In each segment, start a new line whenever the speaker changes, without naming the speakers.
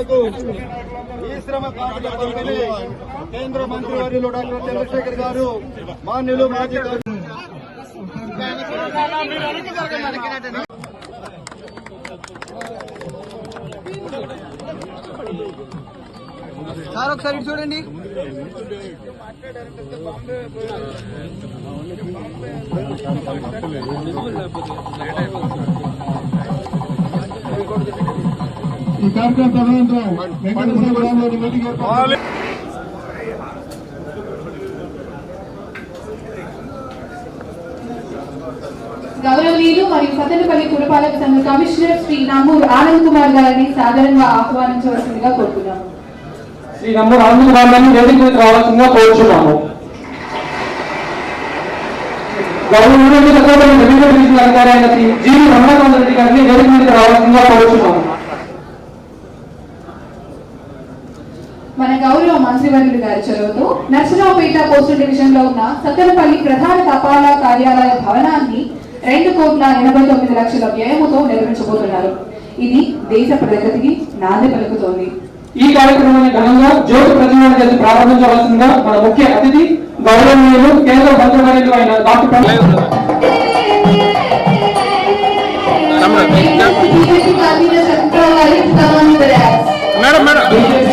కార్మికులకు ఈ శ్రమ కార్డుల పంపిణీ కేంద్ర మంత్రివర్యులు డాక్టర్ చంద్రశేఖర్ గారు మాన్యులు మాజీ
సార్ ఒకసారి చూడండి ఇటు చూడండి.
ఈ కార్యక్రమం తదనంతరం వెంకటేశ్వర గ్రామంలోని మీటింగ్ ఏర్పాటు
గౌరవనీయులు మరియు సతనపల్లి పురపాలక సంఘ కమిషనర్ శ్రీ నామూర్ ఆనంద్ కుమార్ గారిని సాధారణంగా ఆహ్వానించవలసిందిగా కోరుతున్నాము.
శ్రీ నంబర్ ఆనంద్ గారిని వేదిక మీద రావాల్సిందిగా కోరుచున్నాము. అయిన శ్రీ జీవి రమణాకాంత్ రెడ్డి గారిని వేదిక మీద రావాల్సిందిగా కోరుచున్నాము.
గౌరవ మంత్రివర్యులు గారి చొరవతో నర్సరావుపేట పోస్టల్ డివిజన్లో ఉన్న సత్తెనపల్లి ప్రధాన తపాలా కార్యాలయ భవనాన్ని రెండు కోట్ల ఎనభై తొమ్మిది లక్షల వ్యయముతో నిర్మించబోతున్నారు. ఇది దేశ ప్రగతికి నాంది పలుకుతోంది.
ఈ కార్యక్రమాన్ని ఘనంగా జ్యోతి చేసి ప్రారంభించవలసిందిగా మన ముఖ్య అతిథి గౌరవనీయులు కేంద్ర మంత్రివర్యులు అయిన డాక్టర్. Madam madam.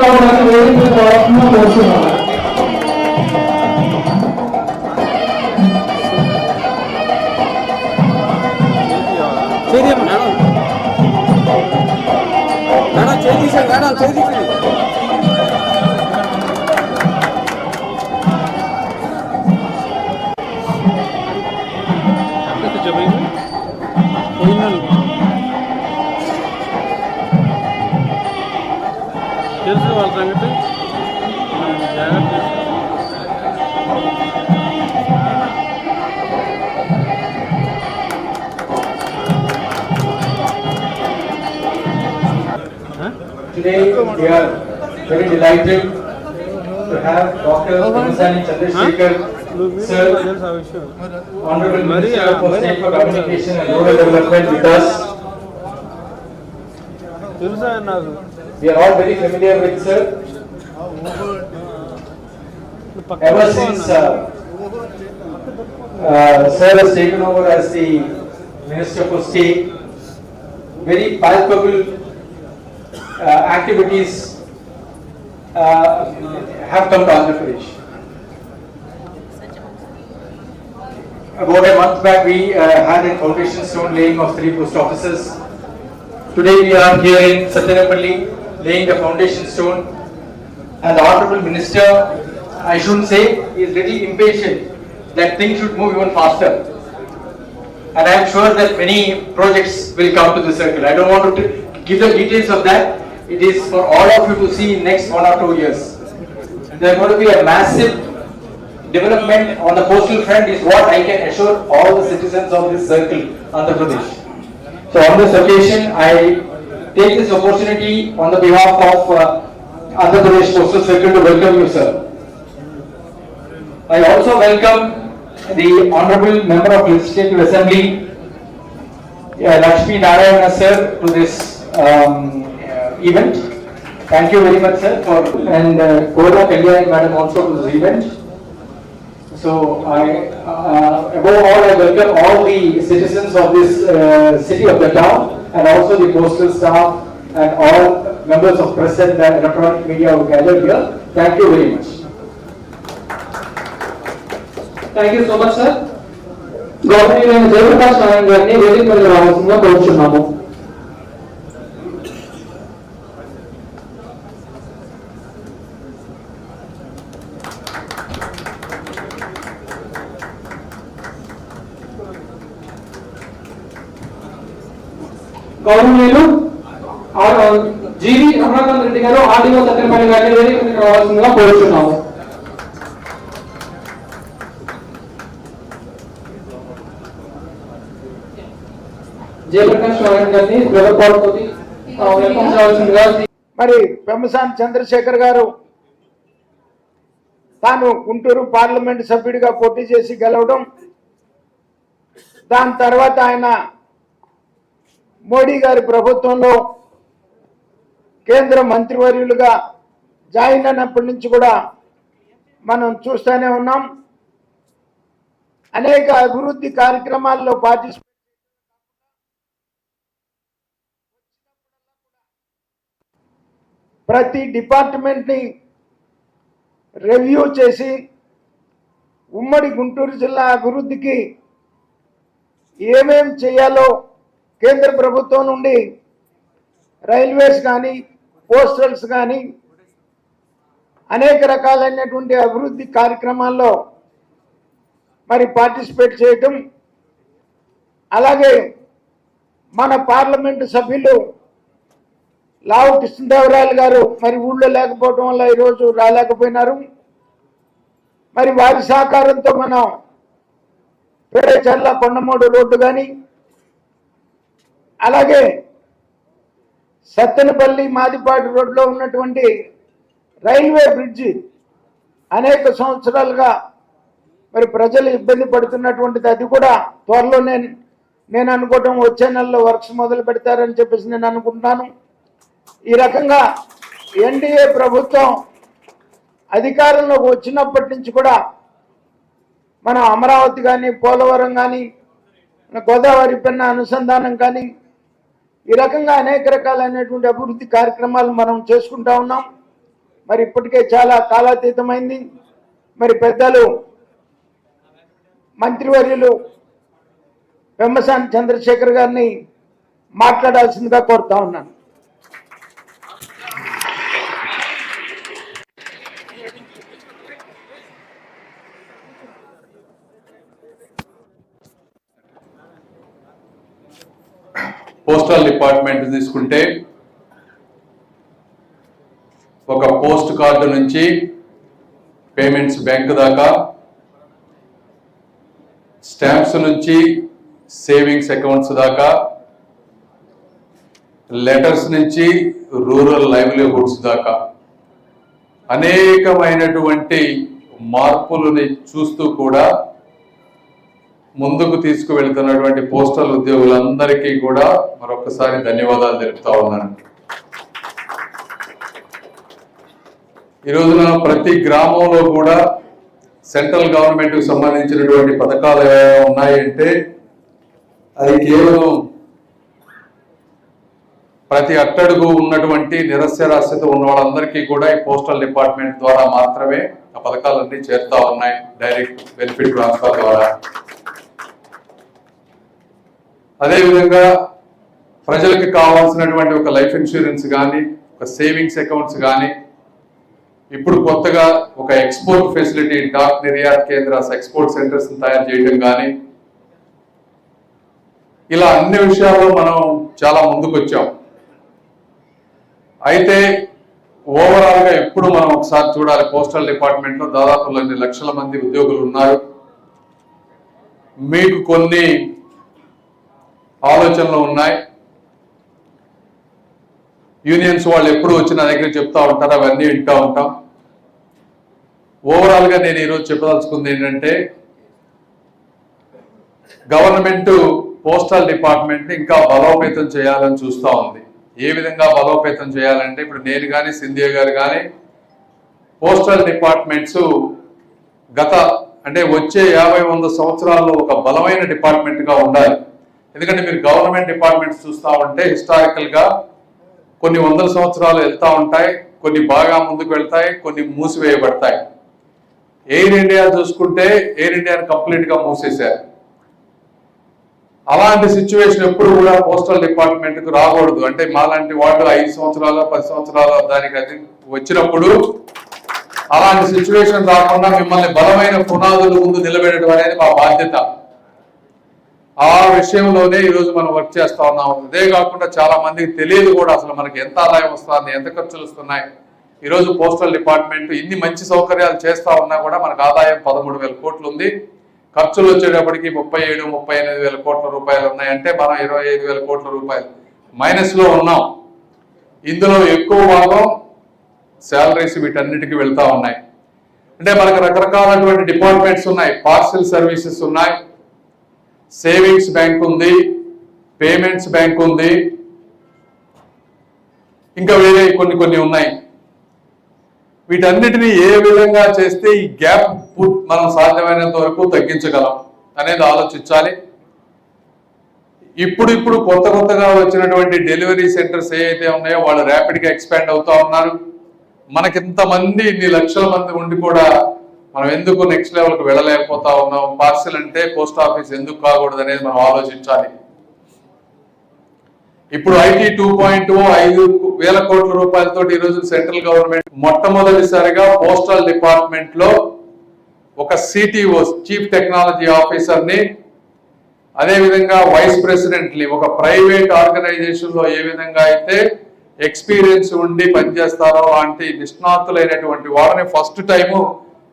శంకర్రావు గారిని వేదిక మీద రావాల్సిందిగా కోరుచున్నాము
తెలుసు
Today we are very delighted to have Dr. Vimasani Chandrasekhar, sir, Honorable Minister for State for Communication and Rural Development with us. We are all very familiar with sir. Ever since uh, uh, sir has taken over as the Minister for State, very palpable activities uh, have come to Andhra Pradesh. About a month back, we uh, had a foundation stone laying of three post offices. Today, we are here in Satyanapalli laying the foundation stone. And the Honorable Minister, I shouldn't say, is little impatient that things should move even faster. And I am sure that many projects will come to the circle. I don't want to give the details of that. It is for all of you to see in next one or two years. There is going to be a massive development on the coastal front is what I can assure all the citizens of this circle, Andhra Pradesh. So on this occasion, I take this opportunity on the behalf of uh, Andhra Pradesh Coastal Circle to welcome you, sir. I also welcome the Honorable Member of Legislative Assembly, uh, Lakshmi Narayana, sir, to this um, event. Thank you very much, sir, for, and uh, Koda Kalyan, madam, also to this event. So I, uh, above all, I welcome all the citizens of this uh, city of the town and also the postal staff and all members of press and uh, electronic media who gathered here. Thank you very much.
Thank you so much sir గౌరవనీయులైన జయప్రకాష్ నారాయణ గారిని వేదిక మీద రావాల్సిందిగా కోరుచున్నాము జీవి రమణాకాంత్ రెడ్డి గారు RDO Satyanarayana గారిని వేదిక రావాల్సిందిగా కోరుతున్నాము. జయప్రకాష్ నారాయణ గారిని వెలపాడుతో
మరి పెమ్మసాని చంద్రశేఖర్ గారు తాను గుంటూరు పార్లమెంట్ సభ్యుడిగా పోటీ చేసి గెలవడం దాని తర్వాత ఆయన మోడీ గారి ప్రభుత్వంలో కేంద్ర మంత్రివర్యులుగా జాయిన్ అయినప్పటి నుంచి కూడా మనం చూస్తూనే ఉన్నాం. అనేక అభివృద్ధి కార్యక్రమాల్లో పార్టిసిపేట్ ప్రతి డిపార్ట్మెంట్ని రివ్యూ చేసి ఉమ్మడి గుంటూరు జిల్లా అభివృద్ధికి ఏమేం చేయాలో కేంద్ర ప్రభుత్వం నుండి రైల్వేస్ కానీ పోస్టల్స్ కానీ అనేక రకాలైనటువంటి అభివృద్ధి కార్యక్రమాల్లో మరి పార్టిసిపేట్ చేయటం అలాగే మన పార్లమెంటు సభ్యులు లావు కృష్ణదేవరాయలు గారు మరి ఊళ్ళో లేకపోవడం వల్ల ఈరోజు రాలేకపోయినారు. మరి వారి సహకారంతో మనం పేరేచర్ల కొండమూడు రోడ్డు కానీ అలాగే సత్తెనపల్లి మాదిపాటి రోడ్లో ఉన్నటువంటి రైల్వే బ్రిడ్జి అనేక సంవత్సరాలుగా మరి ప్రజలు ఇబ్బంది పడుతున్నటువంటిది అది కూడా త్వరలో నేను నేను అనుకోవటం వచ్చే నెలలో వర్క్స్ మొదలు పెడతారని చెప్పేసి నేను అనుకుంటున్నాను ఈ రకంగా ఎన్డీఏ ప్రభుత్వం అధికారంలోకి వచ్చినప్పటి నుంచి కూడా మన అమరావతి కానీ పోలవరం కానీ గోదావరి పెన్న అనుసంధానం కానీ ఈ రకంగా అనేక రకాలైనటువంటి అభివృద్ధి కార్యక్రమాలు మనం చేసుకుంటా ఉన్నాం. మరి ఇప్పటికే చాలా కాలాతీతమైంది. మరి పెద్దలు మంత్రివర్యులు పెమ్మసాని చంద్రశేఖర్ గారిని మాట్లాడాల్సిందిగా కోరుతా ఉన్నాను.
పోస్టల్ డిపార్ట్మెంట్ తీసుకుంటే ఒక పోస్ట్ కార్డు నుంచి పేమెంట్స్ బ్యాంక్ దాకా స్టాంప్స్ నుంచి సేవింగ్స్ అకౌంట్స్ దాకా లెటర్స్ నుంచి రూరల్ లైవ్లీహుడ్స్ దాకా అనేకమైనటువంటి మార్పులని చూస్తూ కూడా ముందుకు తీసుకువెళ్తున్నటువంటి పోస్టల్ ఉద్యోగులందరికీ కూడా మరొకసారి ధన్యవాదాలు తెలుపుతా ఉన్నాను. ఈ రోజున ప్రతి గ్రామంలో కూడా సెంట్రల్ గవర్నమెంట్కు సంబంధించినటువంటి పథకాలు ఏమైనా ఉన్నాయంటే అది కేవలం ప్రతి అట్టడుగు ఉన్నటువంటి నిరస్యరాస్యత ఉన్న వాళ్ళందరికీ కూడా ఈ పోస్టల్ డిపార్ట్మెంట్ ద్వారా మాత్రమే ఆ పథకాలన్నీ చేరుతా ఉన్నాయి. డైరెక్ట్ బెనిఫిట్ ట్రాన్స్ఫర్ ద్వారా. అదేవిధంగా ప్రజలకు కావాల్సినటువంటి ఒక లైఫ్ ఇన్సూరెన్స్ కానీ ఒక సేవింగ్స్ అకౌంట్స్ కానీ ఇప్పుడు కొత్తగా ఒక export facility Dak Niryat Kendras export centres తయారు చేయడం కానీ ఇలా అన్ని విషయాల్లో మనం చాలా ముందుకు వచ్చాం అయితే ఓవరాల్గా ఎప్పుడు మనం ఒకసారి చూడాలి పోస్టల్ డిపార్ట్మెంట్లో దాదాపు రెండు లక్షల మంది ఉద్యోగులు ఉన్నారు. మీకు కొన్ని ఆలోచనలు ఉన్నాయి. యూనియన్స్ వాళ్ళు ఎప్పుడు వచ్చి నా దగ్గర చెప్తా ఉంటారు అవన్నీ వింటూ ఉంటాం. ఓవరాల్గా నేను ఈరోజు చెప్పదలుచుకుంది ఏంటంటే గవర్నమెంట్ పోస్టల్ డిపార్ట్మెంట్ని ఇంకా బలోపేతం చేయాలని చూస్తూ ఉంది. ఏ విధంగా బలోపేతం చేయాలంటే ఇప్పుడు నేను కానీ సింధియా గారు కానీ పోస్టల్ డిపార్ట్మెంట్స్ గత అంటే వచ్చే యాభై వంద సంవత్సరాల్లో ఒక బలమైన డిపార్ట్మెంట్గా ఉండాలి. ఎందుకంటే మీరు గవర్నమెంట్ డిపార్ట్మెంట్స్ చూస్తా ఉంటే హిస్టారికల్గా కొన్ని వందల సంవత్సరాలు వెళ్తా ఉంటాయి కొన్ని బాగా ముందుకు వెళ్తాయి కొన్ని మూసివేయబడతాయి. ఎయిర్ ఇండియా చూసుకుంటే ఎయిర్ ఇండియాని కంప్లీట్గా మూసేశారు. అలాంటి సిచ్యువేషన్ ఎప్పుడు కూడా పోస్టల్ డిపార్ట్మెంట్కు రాకూడదు. అంటే మాలాంటి వాళ్ళు ఐదు సంవత్సరాలు పది సంవత్సరాలు దానికి అది వచ్చినప్పుడు అలాంటి సిచ్యువేషన్ రాకుండా మిమ్మల్ని బలమైన పునాదులు ముందు నిలబెట్టడం అనేది మా బాధ్యత. ఆ విషయంలోనే ఈరోజు మనం వర్క్ చేస్తా ఉన్నాము ఇదే కాకుండా చాలా మందికి తెలియదు కూడా అసలు మనకి ఎంత ఆదాయం వస్తుంది ఎంత ఖర్చులు వస్తున్నాయి. ఈరోజు పోస్టల్ డిపార్ట్మెంట్ ఇన్ని మంచి సౌకర్యాలు చేస్తా ఉన్నా కూడా మనకు ఆదాయం పదమూడు వేల కోట్లు ఉంది. ఖర్చులు వచ్చేటప్పటికి ముప్పై ఏడు ముప్పై ఎనిమిది వేల కోట్ల రూపాయలు ఉన్నాయంటే మనం ఇరవై ఐదు వేల కోట్ల రూపాయలు మైనస్లో ఉన్నాం. ఇందులో ఎక్కువ భాగం శాలరీస్ వీటన్నిటికీ వెళ్తా ఉన్నాయి. అంటే మనకు రకరకాలైనటువంటి డిపార్ట్మెంట్స్ ఉన్నాయి పార్సల్ సర్వీసెస్ ఉన్నాయి. సేవింగ్స్ బ్యాంక్ ఉంది పేమెంట్స్ బ్యాంక్ ఉంది. ఇంకా వేరే కొన్ని కొన్ని ఉన్నాయి. వీటన్నిటిని ఏ విధంగా చేస్తే ఈ గ్యాప్ మనం సాధ్యమైనంత వరకు తగ్గించగలం అనేది ఆలోచించాలి. ఇప్పుడు ఇప్పుడు కొత్త కొత్తగా వచ్చినటువంటి డెలివరీ సెంటర్స్ ఏవైతే ఉన్నాయో వాళ్ళు ర్యాపిడ్గా ఎక్స్పాండ్ అవుతా ఉన్నారు. మనకి ఇంతమంది ఇన్ని లక్షల మంది ఉండి కూడా మనం ఎందుకు నెక్స్ట్ లెవెల్కి వెళ్ళలేకపోతా ఉన్నాం? పార్సిల్ అంటే పోస్ట్ ఆఫీస్ ఎందుకు కాకూడదు అనేది మనం ఆలోచించాలి. ఇప్పుడు ఐటీ టూ పాయింట్ ఐదు వేల కోట్ల రూపాయలతో ఈ రోజు సెంట్రల్ గవర్నమెంట్ మొట్టమొదటిసారిగా పోస్టల్ డిపార్ట్మెంట్లో ఒక సిటీఓ చీఫ్ టెక్నాలజీ ఆఫీసర్ని అదేవిధంగా వైస్ ప్రెసిడెంట్ని ఒక ప్రైవేట్ ఆర్గనైజేషన్లో ఏ విధంగా అయితే ఎక్స్పీరియన్స్ ఉండి పనిచేస్తారో అంటే నిష్ణాతులైనటువంటి వాళ్ళని ఫస్ట్ టైము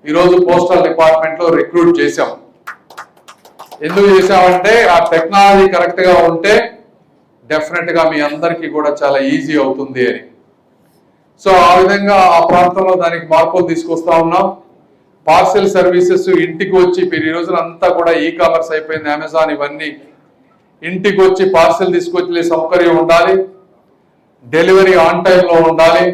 ఈరోజు పోస్టల్ డిపార్ట్మెంట్లో రిక్రూట్ చేశాం. ఎందుకు చేశామంటే ఆ టెక్నాలజీ కరెక్ట్గా ఉంటే డెఫినెట్గా మీ అందరికీ కూడా చాలా ఈజీ అవుతుంది అని. సో ఆ విధంగా ఆ ప్రాంతంలో దానికి మార్పులు తీసుకొస్తా ఉన్నాం. పార్సెల్ సర్వీసెస్ ఇంటికి వచ్చి మీరు ఈ రోజున అంతా కూడా ఈ కామర్స్ అయిపోయింది అమెజాన్ ఇవన్నీ ఇంటికి వచ్చి పార్సెల్ తీసుకొచ్చే సౌకర్యం ఉండాలి. డెలివరీ ఆన్ టైంలో ఉండాలి.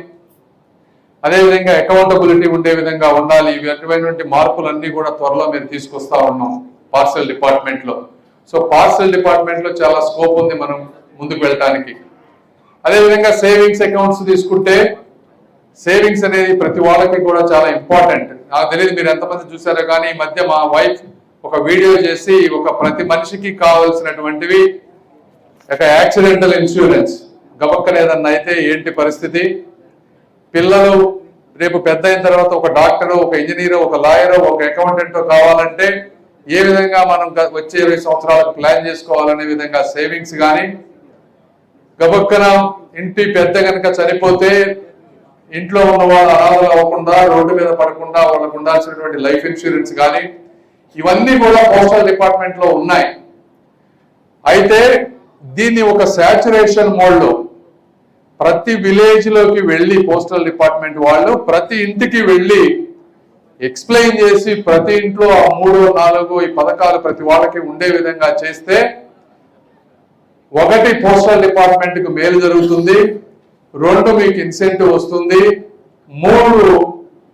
అదేవిధంగా అకౌంటబిలిటీ ఉండే విధంగా ఉండాలి. ఇటువంటి మార్పులన్నీ కూడా త్వరలో మేము తీసుకొస్తా ఉన్నాం పార్సెల్ డిపార్ట్మెంట్లో. సో పార్సెల్ డిపార్ట్మెంట్లో చాలా స్కోప్ ఉంది మనం ముందుకు వెళ్ళటానికి. అదేవిధంగా సేవింగ్స్ అకౌంట్స్ తీసుకుంటే సేవింగ్స్ అనేది ప్రతి వాళ్ళకి కూడా చాలా ఇంపార్టెంట్ నాకు తెలియదు మీరు ఎంతమంది చూసారో కానీ ఈ మధ్య మా వైఫ్ ఒక వీడియో చేసి ఒక ప్రతి మనిషికి కావాల్సినటువంటివి ఒక యాక్సిడెంటల్ ఇన్సూరెన్స్ గబక్కనేదన్నా అయితే ఏంటి పరిస్థితి? పిల్లలు రేపు పెద్ద అయిన తర్వాత ఒక డాక్టరు ఒక ఇంజనీరు ఒక లాయరు ఒక అకౌంటెంట్ కావాలంటే ఏ విధంగా మనం వచ్చే ఇరవై సంవత్సరాలకు ప్లాన్ చేసుకోవాలనే విధంగా సేవింగ్స్ కానీ గబక్కన ఇంటి పెద్ద కనుక చనిపోతే ఇంట్లో ఉన్న వాళ్ళు అనాథలు అవ్వకుండా రోడ్డు మీద పడకుండా వాళ్ళకు ఉండాల్సినటువంటి లైఫ్ ఇన్సూరెన్స్ కానీ ఇవన్నీ కూడా పోస్టల్ డిపార్ట్మెంట్లో ఉన్నాయి. అయితే దీన్ని ఒక సాచురేషన్ మోడ్లో ప్రతి విలేజ్లోకి వెళ్ళి పోస్టల్ డిపార్ట్మెంట్ వాళ్ళు ప్రతి ఇంటికి వెళ్ళి ఎక్స్ప్లెయిన్ చేసి ప్రతి ఇంట్లో ఆ మూడో నాలుగో ఈ పథకాలు ప్రతి వాళ్ళకి ఉండే విధంగా చేస్తే ఒకటి పోస్టల్ డిపార్ట్మెంట్కు మేలు జరుగుతుంది రెండు మీకు ఇన్సెంటివ్ వస్తుంది మూడు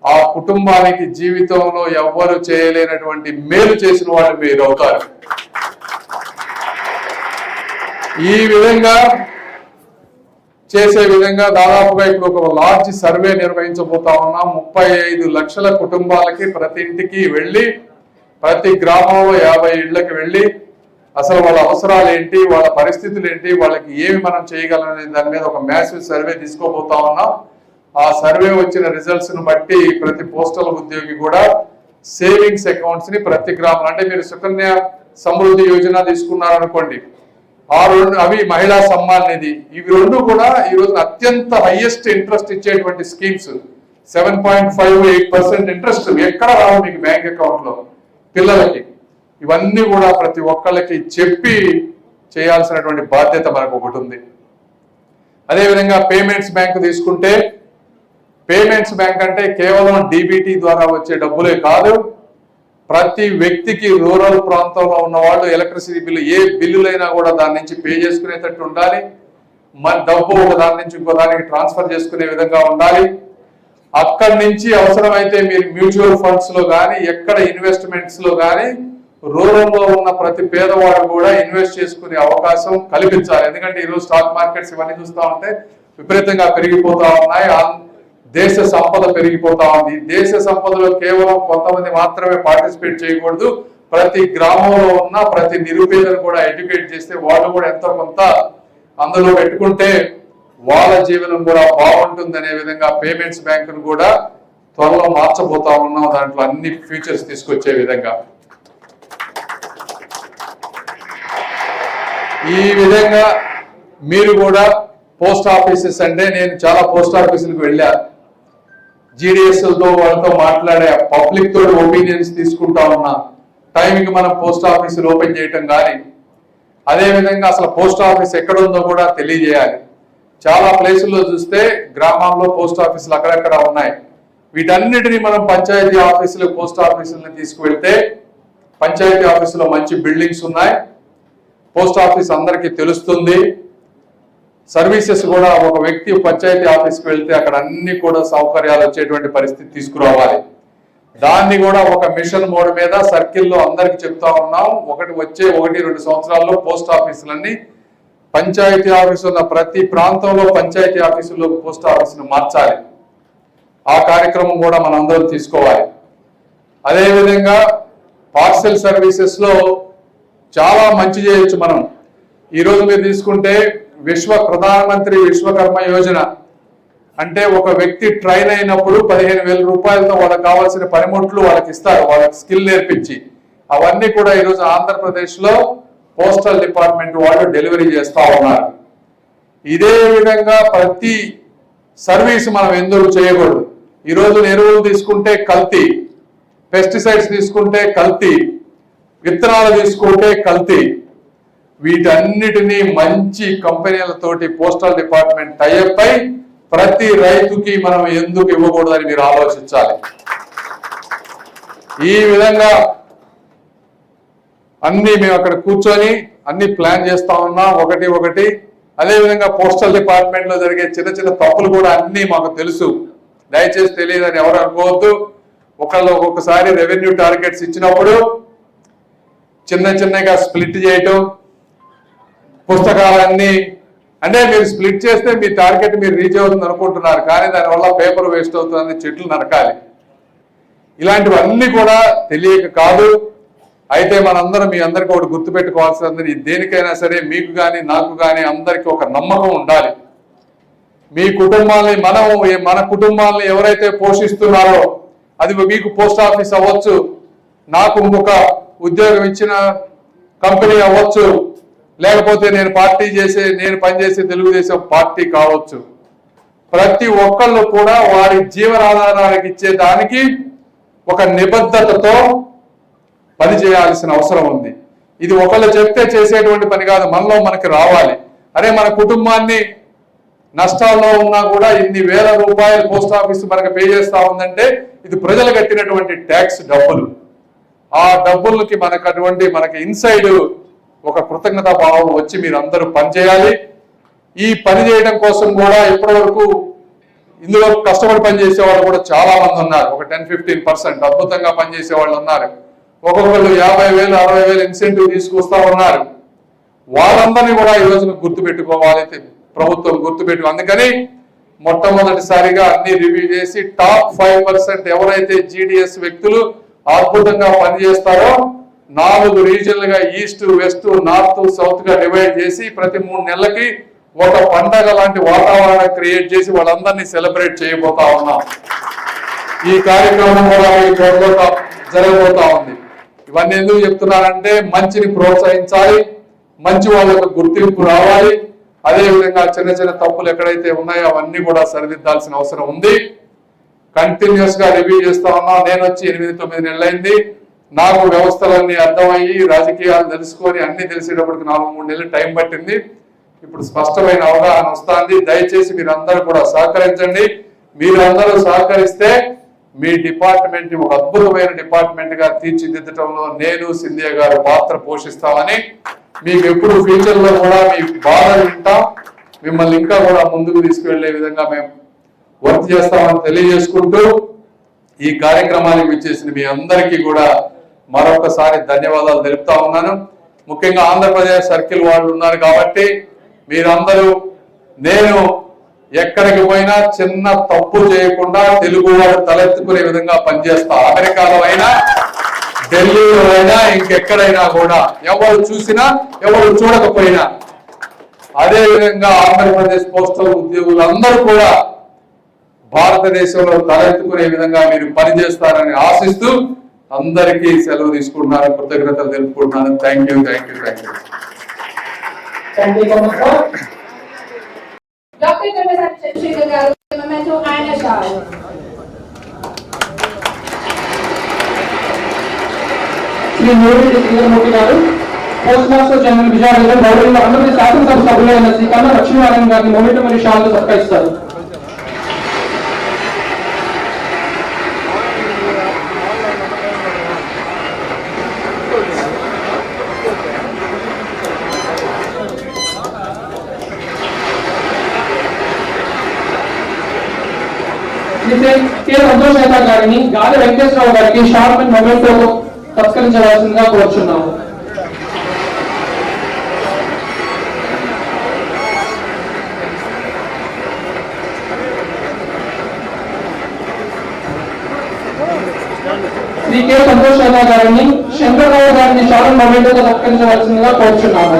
ఆ కుటుంబానికి జీవితంలో ఎవ్వరు చేయలేనటువంటి మేలు చేసిన వాళ్ళు మీరు అవుతారు. ఈ విధంగా చేసే విధంగా దాదాపుగా ఇప్పుడు ఒక లార్జ్ సర్వే నిర్వహించబోతా ఉన్నాం. ముప్పై ఐదు లక్షల కుటుంబాలకి ప్రతి ఇంటికి వెళ్ళి ప్రతి గ్రామంలో యాభై ఇళ్ళకి వెళ్ళి అసలు వాళ్ళ అవసరాలు ఏంటి వాళ్ళ పరిస్థితులు ఏంటి వాళ్ళకి ఏమి మనం చేయగలం అనే దాని మీద ఒక మ్యాసివ్ సర్వే తీసుకోబోతా ఉన్నాం. ఆ సర్వే వచ్చిన రిజల్ట్స్ను బట్టి ప్రతి పోస్టల్ ఉద్యోగి కూడా సేవింగ్స్ అకౌంట్స్ని ప్రతి గ్రామం అంటే మీరు సుకన్య సమృద్ధి యోజన తీసుకున్నారనుకోండి ఆ రెండు అవి మహిళా సమ్మాన్ నిధి. ఇవి రెండు కూడా ఈ రోజు అత్యంత హైయెస్ట్ ఇంట్రెస్ట్ ఇచ్చేటువంటి schemes seven point five eight percent interest ఎక్కడ రావు మీకు బ్యాంక్ అకౌంట్లో? పిల్లలకి. ఇవన్నీ కూడా ప్రతి ఒక్కళ్ళకి చెప్పి చేయాల్సినటువంటి బాధ్యత మనకు ఒకటి ఉంది. అదేవిధంగా పేమెంట్స్ బ్యాంక్ తీసుకుంటే పేమెంట్స్ బ్యాంక్ అంటే కేవలం డీబీటీ ద్వారా వచ్చే డబ్బులే కాదు ప్రతి వ్యక్తికి రూరల్ ప్రాంతంలో ఉన్న వాళ్ళు ఎలక్ట్రిసిటీ బిల్లు ఏ బిల్లులైనా కూడా దాని నుంచి పే చేసుకునేటట్టు ఉండాలి. మన డబ్బు ఒక దాని నుంచి ఇంకో దానికి ట్రాన్స్ఫర్ చేసుకునే విధంగా ఉండాలి. అక్కడి నుంచి అవసరమైతే మీరు మ్యూచువల్ ఫండ్స్లో కానీ ఎక్కడ ఇన్వెస్ట్మెంట్స్లో కానీ రూరల్లో ఉన్న ప్రతి పేదవాడు కూడా ఇన్వెస్ట్ చేసుకునే అవకాశం కల్పించాలి. ఎందుకంటే ఈరోజు స్టాక్ మార్కెట్స్ ఇవన్నీ చూస్తూ ఉంటే విపరీతంగా పెరిగిపోతా ఉన్నాయి. దేశ సంపద పెరిగిపోతా ఉంది. దేశ సంపదలో కేవలం కొంతమంది మాత్రమే పార్టిసిపేట్ చేయకూడదు. ప్రతి గ్రామంలో ఉన్న ప్రతి నిరుపేదను కూడా ఎడ్యుకేట్ చేస్తే వాళ్ళు కూడా ఎంతో కొంత అందులో పెట్టుకుంటే వాళ్ళ జీవనం కూడా బాగుంటుంది అనే విధంగా పేమెంట్స్ బ్యాంకును కూడా త్వరలో మార్చబోతా ఉన్నాం. దాంట్లో అన్ని ఫీచర్స్ తీసుకొచ్చే విధంగా. ఈ విధంగా మీరు కూడా పోస్ట్ ఆఫీసెస్ అంటే నేను చాలా పోస్ట్ ఆఫీసులకు వెళ్ళాను GDS వాళ్ళతో మాట్లాడే పబ్లిక్ తోటి ఒపీనియన్స్ తీసుకుంటా ఉన్నా టైంకి మనం పోస్ట్ ఆఫీసులు ఓపెన్ చేయటం కానీ అదే విధంగా అసలు పోస్ట్ ఆఫీస్ ఎక్కడ ఉందో కూడా తెలియజేయాలి. చాలా ప్లేసుల్లో చూస్తే గ్రామాల్లో పోస్ట్ ఆఫీసులు అక్కడక్కడ ఉన్నాయి. వీటన్నిటిని మనం పంచాయతీ ఆఫీసులు పోస్ట్ ఆఫీసులను తీసుకువెళ్తే పంచాయతీ ఆఫీసులో మంచి బిల్డింగ్స్ ఉన్నాయి. పోస్ట్ ఆఫీస్ అందరికీ తెలుస్తుంది. సర్వీసెస్ కూడా ఒక వ్యక్తి పంచాయతీ ఆఫీస్కి వెళ్తే అక్కడ అన్ని కూడా సౌకర్యాలు వచ్చేటువంటి పరిస్థితి తీసుకురావాలి. దాన్ని కూడా ఒక మిషన్ మోడ్ మీద సర్కిల్లో అందరికి చెప్తా ఉన్నాం. ఒకటి వచ్చే ఒకటి రెండు సంవత్సరాల్లో పోస్ట్ ఆఫీసులన్నీ పంచాయతీ ఆఫీసు ఉన్న ప్రతి ప్రాంతంలో పంచాయతీ ఆఫీసులో పోస్ట్ ఆఫీసును మార్చాలి. ఆ కార్యక్రమం కూడా మనం అందరం తీసుకోవాలి. అదేవిధంగా పార్సెల్ సర్వీసెస్లో చాలా మంచి చేయొచ్చు మనం. ఈ రోజు మీరు తీసుకుంటే విశ్వ ప్రధానమంత్రి విశ్వకర్మ యోజన అంటే ఒక వ్యక్తి ట్రైన్ అయినప్పుడు పదిహేను వేల రూపాయలతో వాళ్ళకి కావాల్సిన పనిముట్లు వాళ్ళకి ఇస్తారు వాళ్ళకి స్కిల్ నేర్పించి. అవన్నీ కూడా ఈరోజు ఆంధ్రప్రదేశ్లో పోస్టల్ డిపార్ట్మెంట్ వాళ్ళు డెలివరీ చేస్తా ఉన్నారు. ఇదే విధంగా ప్రతి సర్వీస్ మనం ఎందుకు చేయకూడదు? ఈ ఎరువులు తీసుకుంటే కల్తీ పెస్టిసైడ్స్ తీసుకుంటే కల్తీ విత్తనాలు తీసుకుంటే కల్తీ వీటన్నిటినీ మంచి కంపెనీలతోటి పోస్టల్ డిపార్ట్మెంట్ టైఅప్ అయి ప్రతి రైతుకి మనం ఎందుకు ఇవ్వకూడదని మీరు ఆలోచించాలి. ఈ విధంగా అన్ని మేము అక్కడ కూర్చొని అన్ని ప్లాన్ చేస్తా ఉన్నాం. ఒకటి ఒకటి. అదేవిధంగా పోస్టల్ డిపార్ట్మెంట్లో జరిగే చిన్న చిన్న తప్పులు కూడా అన్ని మాకు తెలుసు. దయచేసి తెలియదని ఎవరు అనుకోవద్దు. ఒకళ్ళు ఒక్కొక్కసారి రెవెన్యూ టార్గెట్స్ ఇచ్చినప్పుడు చిన్న చిన్నగా స్ప్లిట్ చేయటం పుస్తకాలన్నీ అంటే మీరు స్ప్లిట్ చేస్తే మీ టార్గెట్ మీరు రీచ్ అవుతుంది అనుకుంటున్నారు కానీ దానివల్ల పేపర్ వేస్ట్ అవుతుందని చెట్లు నరకాలి. ఇలాంటివన్నీ కూడా తెలియక కాదు. అయితే మనందరం మీ అందరికీ ఒకటి గుర్తుపెట్టుకోవాల్సింది దేనికైనా సరే మీకు కానీ నాకు కానీ అందరికీ ఒక నమ్మకం ఉండాలి. మీ కుటుంబాన్ని మనం మన కుటుంబాల్ని ఎవరైతే పోషిస్తున్నారో అది మీకు పోస్ట్ ఆఫీస్ అవ్వచ్చు నాకు ఇంకొక ఉద్యోగం ఇచ్చిన కంపెనీ అవ్వచ్చు లేకపోతే నేను పార్టీ చేసే నేను పనిచేసే తెలుగుదేశం పార్టీ కావచ్చు. ప్రతి ఒక్కళ్ళు కూడా వారి జీవనాధారానికి ఇచ్చే దానికి ఒక నిబద్ధతతో పనిచేయాల్సిన అవసరం ఉంది. ఇది ఒకళ్ళు చెప్తే చేసేటువంటి పని కాదు మనలో మనకి రావాలి. అరే మన కుటుంబాన్ని నష్టాల్లో ఉన్నా కూడా ఇన్ని వేల రూపాయలు పోస్ట్ ఆఫీస్ మనకు పే చేస్తా ఉందంటే ఇది ప్రజలు కట్టినటువంటి ట్యాక్స్ డబ్బులు. ఆ డబ్బులకి మనకు అటువంటి మనకి ఇన్సైడ్ ఒక కృతజ్ఞతా భావం వచ్చి మీరు అందరూ పనిచేయాలి. ఈ పని చేయడం కోసం కూడా ఇప్పటివరకు ఇందులో కష్టపడి పనిచేసే వాళ్ళు కూడా చాలా మంది ఉన్నారు. ఒక టెన్ ఫిఫ్టీన్ పర్సెంట్ అద్భుతంగా పనిచేసే వాళ్ళు ఉన్నారు. ఒక్కొక్కళ్ళు యాభై వేలు అరవై వేలు ఇన్సెంటివ్ తీసుకొస్తా ఉన్నారు. వాళ్ళందరినీ కూడా ఈ రోజున గుర్తుపెట్టుకోవాలి. ప్రభుత్వం గుర్తుపెట్టు అందుకని మొట్టమొదటిసారిగా అన్ని రివ్యూ చేసి టాప్ ఫైవ్ పర్సెంట్ ఎవరైతే జీడిఎస్ వ్యక్తులు అద్భుతంగా పనిచేస్తారో నాలుగు రీజన్లుగా ఈస్ట్ వెస్ట్ నార్త్ సౌత్గా డివైడ్ చేసి ప్రతి మూడు నెలలకి ఒక పండగ లాంటి వాతావరణం క్రియేట్ చేసి వాళ్ళందరినీ సెలబ్రేట్ చేయబోతా ఉన్నాం. ఈ కార్యక్రమం కూడా ఈ జరగబోతా ఉంది. ఇవన్నీ ఎందుకు చెప్తున్నానంటే మంచిని ప్రోత్సహించాలి మంచి వాళ్ళకు గుర్తింపు రావాలి అదేవిధంగా చిన్న చిన్న తప్పులు ఎక్కడైతే ఉన్నాయో అవన్నీ కూడా సరిదిద్దాల్సిన అవసరం ఉంది. కంటిన్యూస్గా రివ్యూ చేస్తా ఉన్నాం. నేను వచ్చి ఎనిమిది తొమ్మిది నెలలైంది. నాకు వ్యవస్థలన్నీ అర్థమయ్యి రాజకీయాలు తెలుసుకొని అన్ని తెలిసేటప్పటికి నాలుగు మూడు నెలలు టైం పట్టింది. ఇప్పుడు స్పష్టమైన అవగాహన వస్తుంది. దయచేసి మీరందరూ కూడా సహకరించండి. మీరందరూ సహకరిస్తే మీ డిపార్ట్మెంట్ ఒక అద్భుతమైన డిపార్ట్మెంట్గా తీర్చిదిద్దటంలో నేను సింధియా గారు పాత్ర పోషిస్తామని మీకు ఎప్పుడు ఫ్యూచర్లో కూడా మీ బాధ వింటాం మిమ్మల్ని ఇంకా కూడా ముందుకు తీసుకువెళ్ళే విధంగా మేము వర్క్ చేస్తామని తెలియజేసుకుంటూ ఈ కార్యక్రమానికి వచ్చేసిన మీ అందరికీ కూడా మరొకసారి ధన్యవాదాలు తెలుపుతా ఉన్నాను. ముఖ్యంగా ఆంధ్రప్రదేశ్ సర్కిల్ వాళ్ళు ఉన్నారు కాబట్టి మీరందరూ నేను ఎక్కడికి పోయినా చిన్న తప్పు చేయకుండా తెలుగు వాడు తలెత్తుకునే విధంగా పనిచేస్తా. అమెరికాలో అయినా ఢిల్లీలో అయినా ఇంకెక్కడైనా కూడా ఎవరు చూసినా ఎవరు చూడకపోయినా అదే విధంగా ఆంధ్రప్రదేశ్ పోస్టల్ ఉద్యోగులందరూ కూడా భారతదేశంలో తలెత్తుకునే విధంగా మీరు పనిచేస్తారని ఆశిస్తూ అందరికీ సెలవు తీసుకుంటున్నాను కృతజ్ఞతలు తెలుపుకుంటున్నాను. Thank you thank you thank you
thank you so much sir
doctor Kamalasan Chandrasekhar garu memento ఆయన షాల్
శ్రీ నూరి శ్రీధరమూర్తి గారు పోస్ట్ మాస్టర్ జనరల్ విజయనగరం గౌరవ ఆంధ్రప్రదేశ్ శాసనసభ సభ్యులైన శ్రీ కన్నా లక్ష్మీనారాయణ గారిని మొమెంటం మరియు షాల్తో సత్కరిస్తారు. శ్రీ కె సంతోష్ నేత గారిని గాలి వెంకటేశ్వరరావు గారికి షార్ప్ అండ్ మొమెంటో సత్కరించవలసిందిగా కోరుచున్నాము. శ్రీ కె సంతోష్ నేత గారిని శంకర్రావు గారిని షార్ప్ మొమెంటో సత్కరించవలసిందిగా కోరుచున్నాము.